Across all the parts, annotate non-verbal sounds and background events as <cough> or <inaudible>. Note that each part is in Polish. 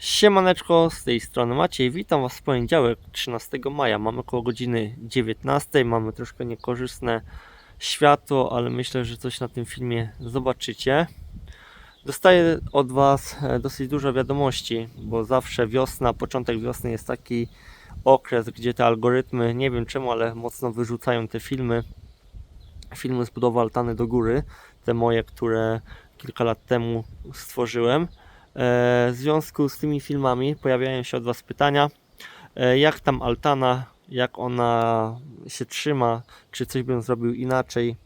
Siemaneczko, z tej strony Maciej, witam Was w poniedziałek 13 maja, mamy około godziny 19, mamy troszkę niekorzystne światło, ale myślę, że coś na tym filmie zobaczycie. Dostaję od Was e, dosyć dużo wiadomości, bo zawsze wiosna, początek wiosny jest taki okres, gdzie te algorytmy, nie wiem czemu, ale mocno wyrzucają te filmy, filmy z budowy altany do góry, te moje, które kilka lat temu stworzyłem. E, W związku z tymi filmami pojawiają się od Was pytania, e, jak tam altana, jak ona się trzyma, czy coś bym zrobił inaczej,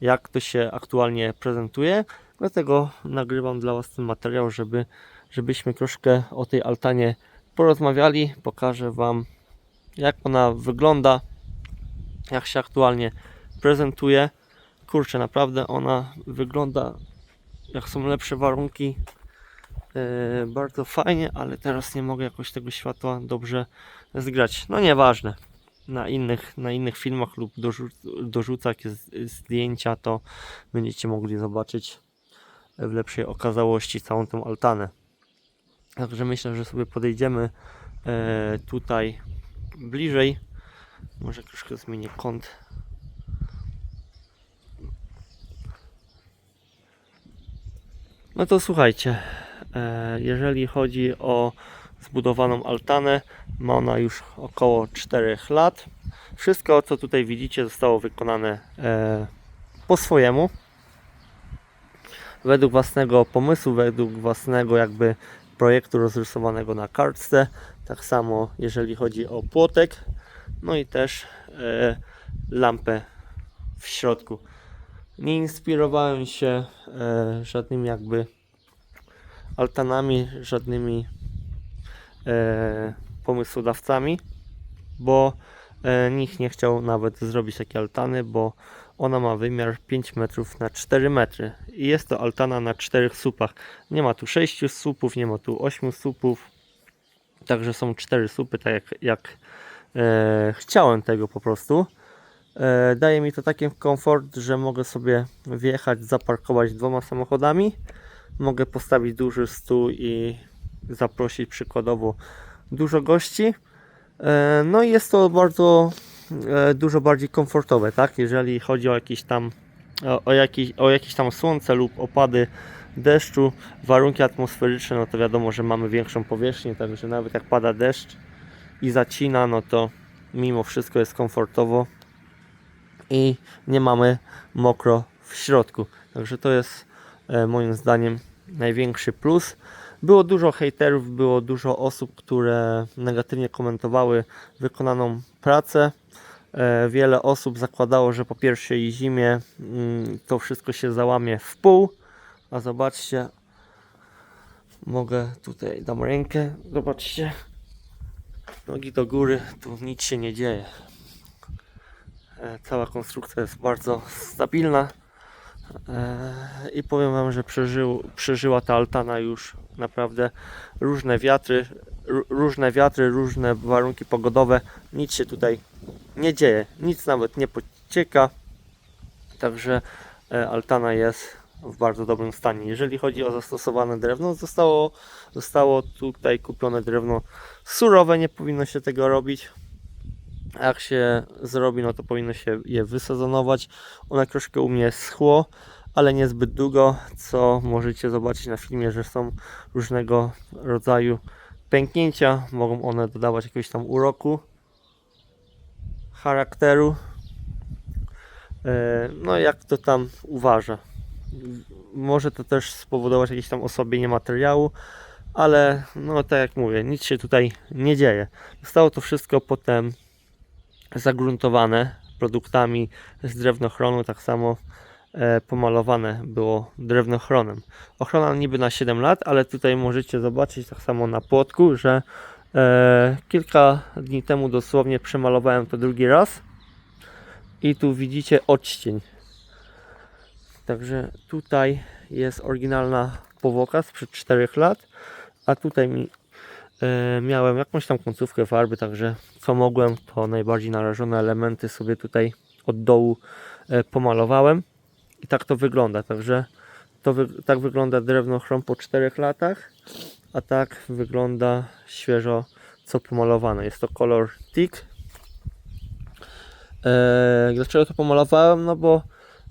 jak to się aktualnie prezentuje. Dlatego nagrywam dla Was ten materiał, żeby, żebyśmy troszkę o tej altanie porozmawiali. Pokażę Wam, jak ona wygląda, jak się aktualnie prezentuje. Kurczę, naprawdę ona wygląda, jak są lepsze warunki, bardzo fajnie, ale teraz nie mogę jakoś tego światła dobrze zgrać. No nieważne. Na innych, na innych filmach lub dorzu dorzucę jakieś zdjęcia, to będziecie mogli zobaczyć w lepszej okazałości całą tą altanę. Także myślę, że sobie podejdziemy e, tutaj bliżej. Może troszkę zmienię kąt. No to słuchajcie, e, jeżeli chodzi o zbudowaną altanę, ma ona już około 4 lat. Wszystko, co tutaj widzicie, zostało wykonane e, po swojemu. Według własnego pomysłu, według własnego jakby projektu rozrysowanego na kartce. Tak samo jeżeli chodzi o płotek, no i też e, lampę w środku. Nie inspirowałem się e, żadnymi jakby altanami, żadnymi e, pomysłodawcami, bo e, nikt nie chciał nawet zrobić takiej altany, bo ona ma wymiar 5 metrów na 4 metry i jest to altana na 4 słupach. Nie ma tu 6 słupów, nie ma tu 8 słupów, także są 4 słupy, tak jak, jak e, chciałem tego po prostu. E, daje mi to taki komfort, że mogę sobie wjechać, zaparkować dwoma samochodami. Mogę postawić duży stół i zaprosić przykładowo dużo gości. E, No i jest to bardzo e, dużo bardziej komfortowe, tak? Jeżeli chodzi o jakieś tam o, jakieś, o jakieś tam słońce lub opady deszczu, warunki atmosferyczne, no to wiadomo, że mamy większą powierzchnię, także nawet jak pada deszcz i zacina, no to mimo wszystko jest komfortowo i nie mamy mokro w środku. Także to jest moim zdaniem największy plus. Było dużo hejterów, było dużo osób, które negatywnie komentowały wykonaną pracę. E, Wiele osób zakładało, że po pierwszej zimie mm, to wszystko się załamie w pół. A zobaczcie, mogę tutaj dam rękę, zobaczcie. Nogi do góry, tu nic się nie dzieje. E, Cała konstrukcja jest bardzo stabilna. E, I powiem Wam, że przeżył, przeżyła ta altana już naprawdę różne wiatry, ró- różne wiatry, różne warunki pogodowe. Nic się tutaj nie dzieje, nic nawet nie pocieka. Także e, altana jest w bardzo dobrym stanie. Jeżeli chodzi o zastosowane drewno, zostało, zostało tutaj kupione drewno surowe, nie powinno się tego robić. Jak się zrobi, no to powinno się je wysezonować. One troszkę u mnie schło, ale niezbyt długo, co możecie zobaczyć na filmie, że są różnego rodzaju pęknięcia. Mogą one dodawać jakiegoś tam uroku, charakteru. E, No jak to tam uważa. Może to też spowodować jakieś tam osłabienie materiału, ale no tak jak mówię, nic się tutaj nie dzieje. Zostało to wszystko potem zagruntowane produktami z drewnochronu, tak samo e, pomalowane było drewnochronem. Ochrona niby na 7 lat, ale tutaj możecie zobaczyć tak samo na płotku, że e, kilka dni temu dosłownie przemalowałem to drugi raz i tu widzicie odcień. Także tutaj jest oryginalna powłoka sprzed 4 lat, a tutaj mi miałem jakąś tam końcówkę farby, także co mogłem, to najbardziej narażone elementy sobie tutaj od dołu e, pomalowałem i tak to wygląda, także to wy, tak wygląda drewno chrom po 4 latach a tak wygląda świeżo co pomalowane. Jest to kolor teak. E, dlaczego to pomalowałem? No bo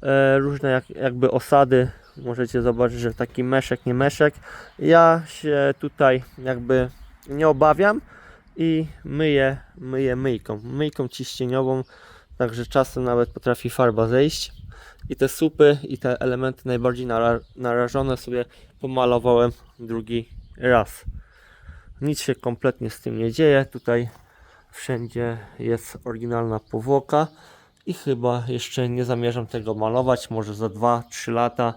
e, różne jak, jakby osady możecie zobaczyć, że taki meszek, nie meszek. Ja się tutaj jakby nie obawiam i myję, myję myjką, myjką ciśnieniową, także czasem nawet potrafi farba zejść. I te supy i te elementy najbardziej nara- narażone sobie pomalowałem drugi raz. Nic się kompletnie z tym nie dzieje. Tutaj wszędzie jest oryginalna powłoka i chyba jeszcze nie zamierzam tego malować. Może za 2-3 lata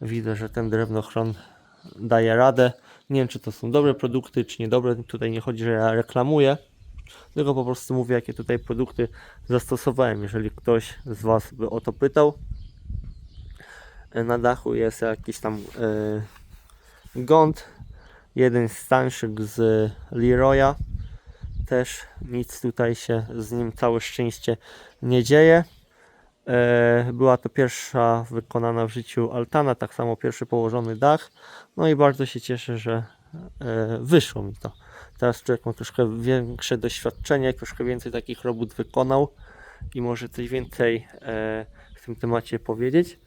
widzę, że ten drewnochron daje radę. Nie wiem, czy to są dobre produkty, czy niedobre. Tutaj nie chodzi, że ja reklamuję, tylko po prostu mówię, jakie tutaj produkty zastosowałem. Jeżeli ktoś z Was by o to pytał, na dachu jest jakiś tam yy, gąd, jeden z z Leroya. Też nic tutaj się z nim całe szczęście nie dzieje. E, Była to pierwsza wykonana w życiu altana, tak samo pierwszy położony dach. No i bardzo się cieszę, że e, wyszło mi to. Teraz człowiek ma troszkę większe doświadczenie, troszkę więcej takich robót wykonał i może coś więcej e, w tym temacie powiedzieć.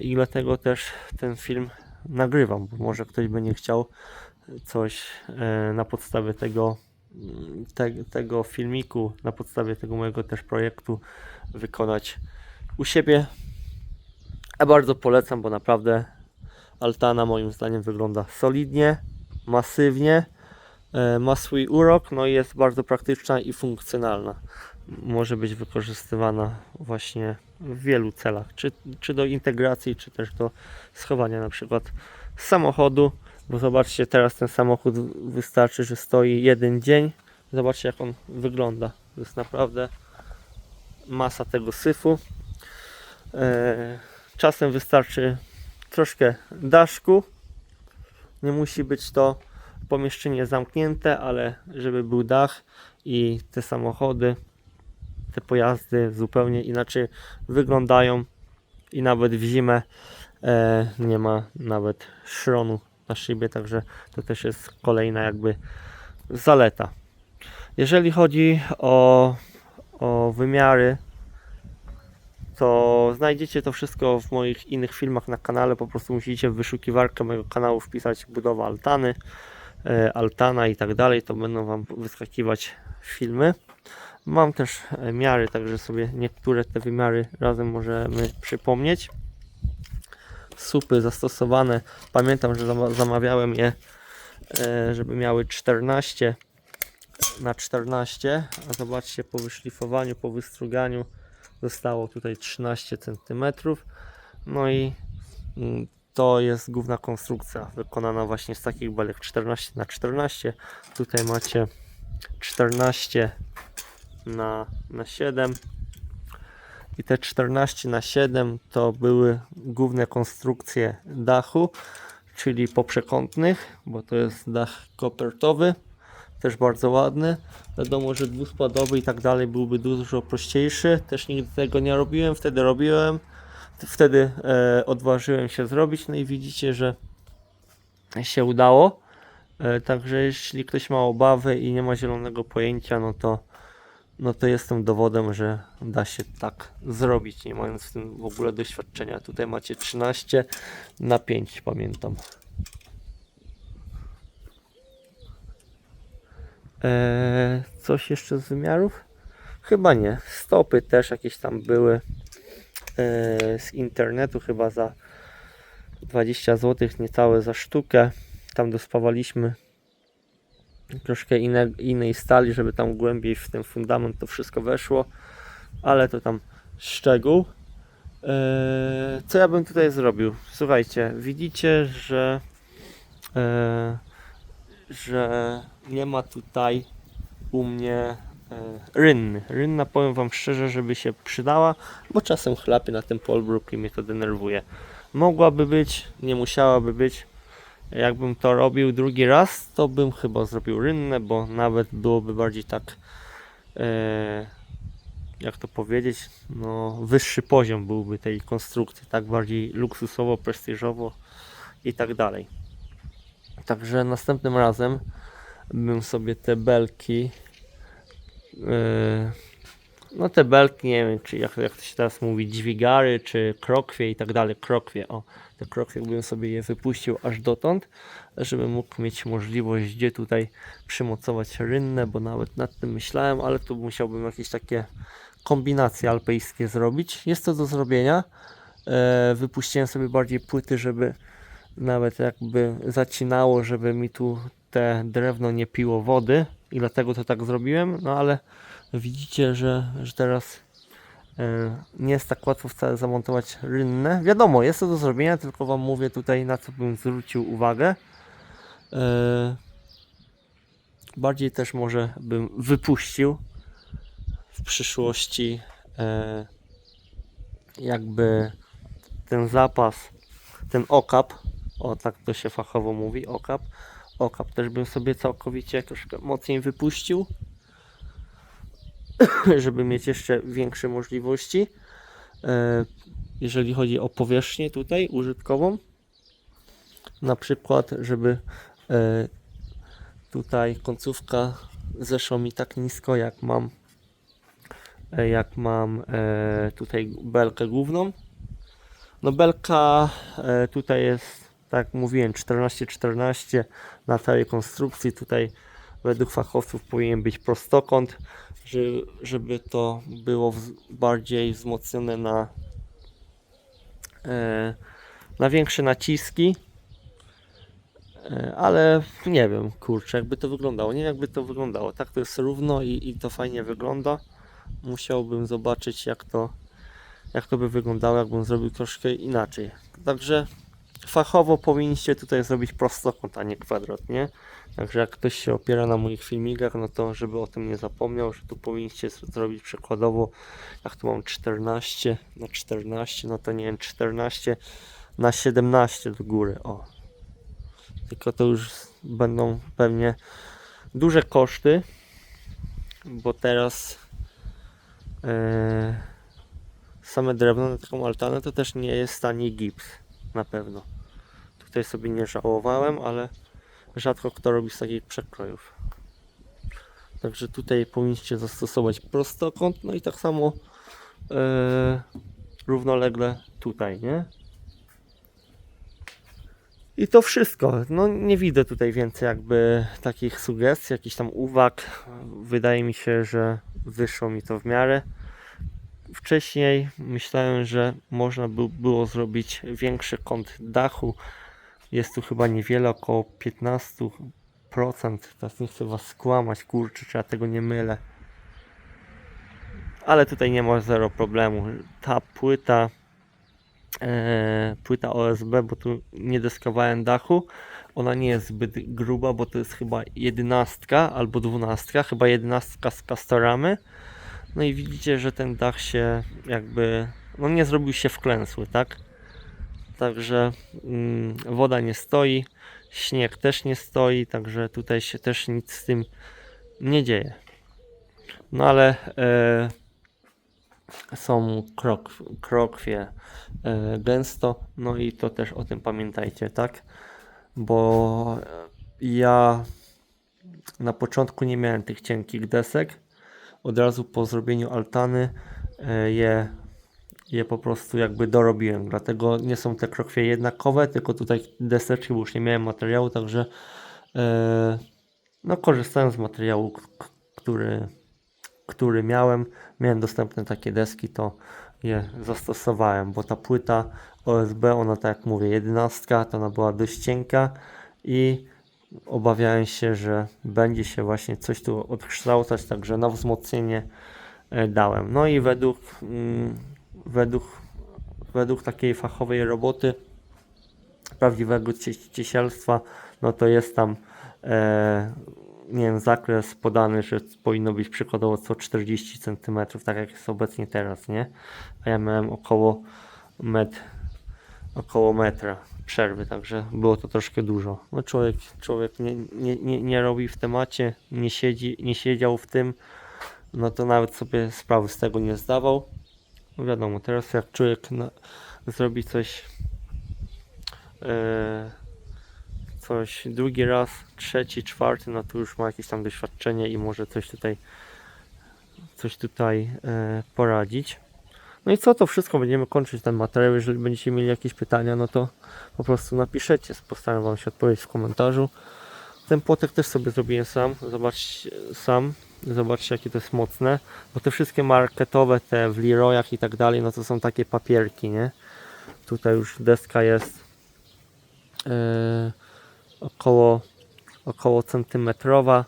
I dlatego też ten film nagrywam, bo może ktoś będzie chciał coś na podstawie tego, te, tego filmiku, na podstawie tego mojego też projektu wykonać u siebie. A bardzo polecam, bo naprawdę Altana moim zdaniem wygląda solidnie, masywnie, e, ma swój urok, no i jest bardzo praktyczna i funkcjonalna. Może być wykorzystywana właśnie w wielu celach, czy, czy do integracji, czy też do schowania na przykład samochodu, bo zobaczcie teraz ten samochód wystarczy, że stoi jeden dzień. Zobaczcie jak on wygląda. To jest naprawdę masa tego syfu. E, Czasem wystarczy troszkę daszku. Nie musi być to pomieszczenie zamknięte, ale żeby był dach i te samochody, te pojazdy zupełnie inaczej wyglądają i nawet w zimę e, nie ma nawet szronu na szybie, także to też jest kolejna jakby zaleta. Jeżeli chodzi o, o wymiary, to znajdziecie to wszystko w moich innych filmach na kanale. Po prostu musicie w wyszukiwarkę mojego kanału wpisać budowa altany, e, altana i tak dalej. To będą Wam wyskakiwać filmy. Mam też miary, także sobie niektóre te wymiary razem możemy przypomnieć. Supy zastosowane. Pamiętam, że zama- zamawiałem je, e, żeby miały 14 na 14. A zobaczcie, po wyszlifowaniu, po wystruganiu zostało tutaj 13 cm. No i mm, to jest główna konstrukcja wykonana właśnie z takich belek 14 na 14. Tutaj macie 14 na, na 7 i te 14 na 7 to były główne konstrukcje dachu, czyli poprzekątnych, bo to jest dach kopertowy, też bardzo ładny. Wiadomo, że dwuspadowy i tak dalej byłby dużo prościejszy. Też nigdy tego nie robiłem, wtedy robiłem. Wtedy e, odważyłem się zrobić, no i widzicie, że się udało. E, także jeśli ktoś ma obawy i nie ma zielonego pojęcia, no to, no to jestem dowodem, że da się tak zrobić, nie mając w tym w ogóle doświadczenia. Tutaj macie 13 na 5, pamiętam. Eee, coś jeszcze z wymiarów? Chyba nie. Stopy też jakieś tam były eee, z internetu, chyba za 20 zł, niecałe za sztukę. Tam dospawaliśmy troszkę inne, innej stali, żeby tam głębiej w ten fundament to wszystko weszło, ale to tam szczegół. Eee, co ja bym tutaj zrobił? Słuchajcie, widzicie, że eee, że nie ma tutaj u mnie e, rynny. Rynna powiem Wam szczerze, żeby się przydała, bo czasem chlapie na tym polbruk i mnie to denerwuje. Mogłaby być, nie musiałaby być. Jakbym to robił drugi raz, to bym chyba zrobił rynnę, bo nawet byłoby bardziej tak, e, jak to powiedzieć, no wyższy poziom byłby tej konstrukcji, tak bardziej luksusowo, prestiżowo i tak dalej. Także następnym razem bym sobie te belki yy, no te belki, nie wiem, czy jak, jak to się teraz mówi, dźwigary, czy krokwie i tak dalej, krokwie, o, te krokwie bym sobie je wypuścił aż dotąd, żeby mógł mieć możliwość gdzie tutaj przymocować rynnę, bo nawet nad tym myślałem, ale tu musiałbym jakieś takie kombinacje alpejskie zrobić. Jest to do zrobienia. E, wypuściłem sobie bardziej płyty, żeby nawet jakby zacinało, żeby mi tu te drewno nie piło wody i dlatego to tak zrobiłem, no ale widzicie, że, że teraz e, nie jest tak łatwo wcale zamontować rynnę. Wiadomo, jest to do zrobienia, tylko Wam mówię tutaj na co bym zwrócił uwagę. E, bardziej też może bym wypuścił w przyszłości e, jakby ten zapas, ten okap, o tak to się fachowo mówi, okap, okap też bym sobie całkowicie troszkę mocniej wypuścił, <coughs> żeby mieć jeszcze większe możliwości, e, jeżeli chodzi o powierzchnię tutaj użytkową, na przykład, żeby e, tutaj końcówka zeszła mi tak nisko, jak mam e, jak mam tutaj belkę główną. No belka tutaj jest, tak jak mówiłem, 14-14 na całej konstrukcji. Tutaj według fachowców powinien być prostokąt, żeby, to było bardziej wzmocnione na, e, na większe naciski. E, Ale nie wiem, kurczę, jakby to wyglądało. Nie wiem, jakby to wyglądało. Tak to jest równo i, i to fajnie wygląda. Musiałbym zobaczyć, jak to, jak to by wyglądało, jakbym zrobił troszkę inaczej. Także fachowo powinniście tutaj zrobić prostokąt, a nie kwadrat, nie? Także jak ktoś się opiera na moich filmikach, no to żeby o tym nie zapomniał, że tu powinniście zrobić przykładowo, jak tu mam 14 na 14, no to nie wiem, 14 na 17 do góry, o. Tylko to już będą pewnie duże koszty, bo teraz e, same drewno na taką altanę to też nie jest tani gips, na pewno. Tutaj sobie nie żałowałem, ale rzadko kto robi z takich przekrojów. Także tutaj powinniście zastosować prostokąt, no i tak samo e, równolegle tutaj, nie? I to wszystko. No nie widzę tutaj więcej jakby takich sugestii, jakichś tam uwag. Wydaje mi się, że wyszło mi to w miarę. Wcześniej myślałem, że można by było zrobić większy kąt dachu. Jest tu chyba niewiele, około 15%. Teraz nie chcę was skłamać, kurczę, czy ja tego nie mylę. Ale tutaj nie ma zero problemu. Ta płyta e, płyta OSB, bo tu nie deskowałem dachu. Ona nie jest zbyt gruba, bo to jest chyba jedenastka albo dwunastka, chyba jedenastka z kastoramy. No i widzicie, że ten dach się jakby, no nie zrobił się wklęsły, tak? Także mm, woda nie stoi, śnieg też nie stoi, także tutaj się też nic z tym nie dzieje. No ale e, są krok, krokwie e, gęsto, no i to też o tym pamiętajcie, tak? Bo ja na początku nie miałem tych cienkich desek. Od razu po zrobieniu altany e, je, je po prostu jakby dorobiłem. Dlatego nie są te krokwie jednakowe, tylko tutaj deseczki, bo już nie miałem materiału, także e, no korzystałem z materiału, który, który miałem. Miałem dostępne takie deski, to je zastosowałem, bo ta płyta OSB, ona tak jak mówię, jedenastka, to ona była dość cienka i obawiałem się, że będzie się właśnie coś tu odkształcać, także na wzmocnienie e, dałem. No i według, mm, według, według takiej fachowej roboty, prawdziwego cie- ciesielstwa, no to jest tam e, nie wiem, zakres podany, że powinno być przykładowo co 40 cm, tak jak jest obecnie teraz, nie? A ja miałem około metr, około metra przerwy, także było to troszkę dużo. No człowiek, człowiek nie, nie, nie, nie robi w temacie, nie siedzi, nie siedział w tym, no to nawet sobie sprawy z tego nie zdawał. No wiadomo, teraz jak człowiek na, zrobi coś e, coś drugi raz, trzeci, czwarty, no to już ma jakieś tam doświadczenie i może coś tutaj coś tutaj e, poradzić. No i co, to wszystko będziemy kończyć ten materiał. Jeżeli będziecie mieli jakieś pytania, no to po prostu napiszecie. Postaram Wam się odpowiedzieć w komentarzu. Ten płotek też sobie zrobiłem sam. Zobaczcie sam. Zobaczcie jakie to jest mocne. Bo te wszystkie marketowe, te w Leroyach i tak dalej, no to są takie papierki, nie? Tutaj już deska jest e, około, około centymetrowa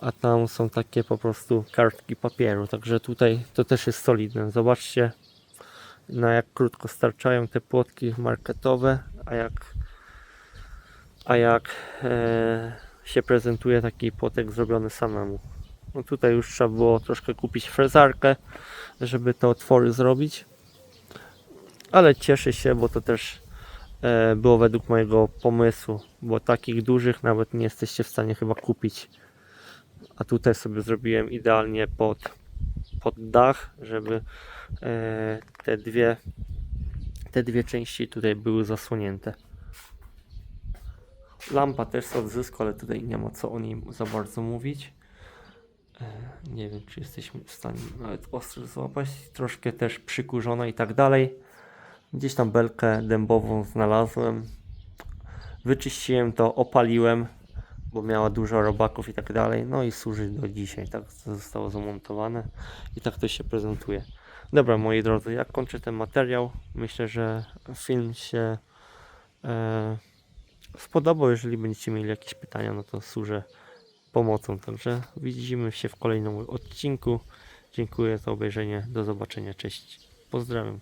a tam są takie po prostu kartki papieru, także tutaj to też jest solidne. Zobaczcie na jak krótko starczają te płotki marketowe, a jak a jak e, się prezentuje taki płotek zrobiony samemu. No tutaj już trzeba było troszkę kupić frezarkę, żeby te otwory zrobić. Ale cieszę się, bo to też e, było według mojego pomysłu, bo takich dużych nawet nie jesteście w stanie chyba kupić a tutaj sobie zrobiłem idealnie pod, pod dach, żeby e, te dwie te dwie części tutaj były zasłonięte. Lampa też z odzysku, ale tutaj nie ma co o niej za bardzo mówić. E, nie wiem, czy jesteśmy w stanie nawet ostro złapać. Troszkę też przykurzona i tak dalej. Gdzieś tam belkę dębową znalazłem. Wyczyściłem to, opaliłem bo miała dużo robaków i tak dalej. No i służy do dzisiaj. Tak zostało zamontowane i tak to się prezentuje. Dobra, moi drodzy, jak kończę ten materiał, myślę, że film się e, spodobał. Jeżeli będziecie mieli jakieś pytania, no to służę pomocą. Także widzimy się w kolejnym odcinku. Dziękuję za obejrzenie. Do zobaczenia. Cześć. Pozdrawiam.